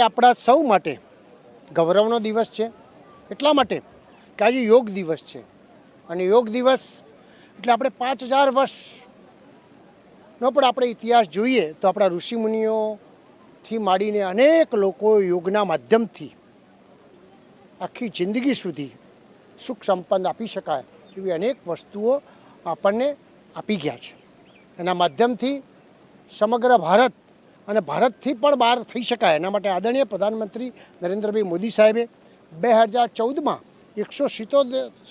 આપણા સૌ માટે ગૌરવનો દિવસ છે. એટલા માટે કે આજે યોગ દિવસ છે. અને યોગ દિવસ એટલે આપણે પાંચ હજાર વર્ષનો પણ આપણે ઇતિહાસ જોઈએ તો આપણા ઋષિમુનિઓથી માંડીને અનેક લોકો યોગના માધ્યમથી આખી જિંદગી સુધી સુખ સંપન્ન આપી શકાય એવી અનેક વસ્તુઓ આપણને આપી ગયા છે. એના માધ્યમથી સમગ્ર ભારત અને ભારતથી પણ બહાર થઈ શકાય. એના માટે આદરણીય પ્રધાનમંત્રી નરેન્દ્રભાઈ મોદી સાહેબે બે હજાર ચૌદમાં એકસો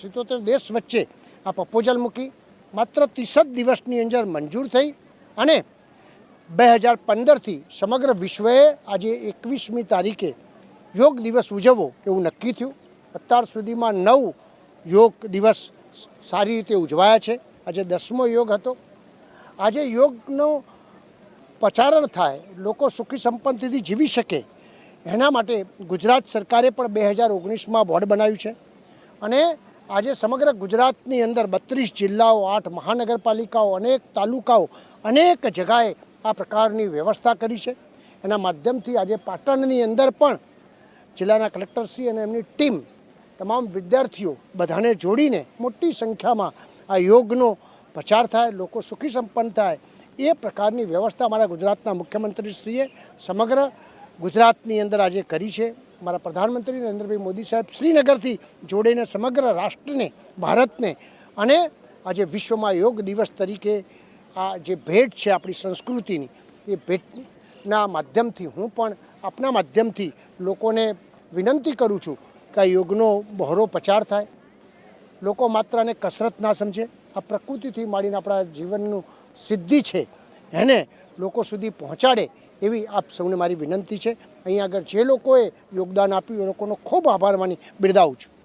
સિત્તોતેર દેશ વચ્ચે આ પ્રપોઝલ મૂકી. માત્ર ત્રીસ જ દિવસની અંદર મંજૂર થઈ અને બે હજાર પંદરથી સમગ્ર વિશ્વએ આજે એકવીસમી તારીખે યોગ દિવસ ઉજવવો એવું નક્કી થયું. અત્યાર સુધીમાં નવ યોગ દિવસ સારી રીતે ઉજવાયા છે. આજે દસમો યોગ હતો. આજે યોગનો પ્રચારણ થાય, લોકો સુખી સંપન્નથી જીવી શકે, એના માટે ગુજરાત સરકારે પણ બે હજાર ઓગણીસમાં બોર્ડ બનાવ્યું છે. અને આજે સમગ્ર ગુજરાતની અંદર બત્રીસ જિલ્લાઓ, આઠ મહાનગરપાલિકાઓ, અનેક તાલુકાઓ, અનેક જગાએ આ પ્રકારની વ્યવસ્થા કરી છે. એના માધ્યમથી આજે પાટણની અંદર પણ જિલ્લાના કલેક્ટરશ્રી અને એમની ટીમ તમામ વિદ્યાર્થીઓ બધાને જોડીને મોટી સંખ્યામાં આ યોગનો પ્રચાર થાય, લોકો સુખી સંપન્ન થાય એ પ્રકારની વ્યવસ્થા અમારા ગુજરાતના મુખ્યમંત્રીશ્રીએ સમગ્ર ગુજરાતની અંદર આજે કરી છે. મારા પ્રધાનમંત્રી નરેન્દ્રભાઈ મોદી સાહેબ શ્રીનગરથી જોડીને સમગ્ર રાષ્ટ્રને, ભારતને અને આજે વિશ્વમાં યોગ દિવસ તરીકે આ જે ભેટ છે આપણી સંસ્કૃતિની, એ ભેટના માધ્યમથી હું પણ આપના માધ્યમથી લોકોને વિનંતી કરું છું કે આ યોગનો બહોરો પ્રચાર થાય. લોકો માત્ર અને કસરત ના સમજે. આ પ્રકૃતિથી માંડીને આપણા જીવનનું સિદ્ધિ છે. એને લોકો સુધી પહોંચાડે એવી આપ સૌને મારી વિનંતી છે. અહીં આગળ જે લોકોએ યોગદાન આપ્યું એ લોકોનો ખૂબ આભાર માની બિરદાવું છું.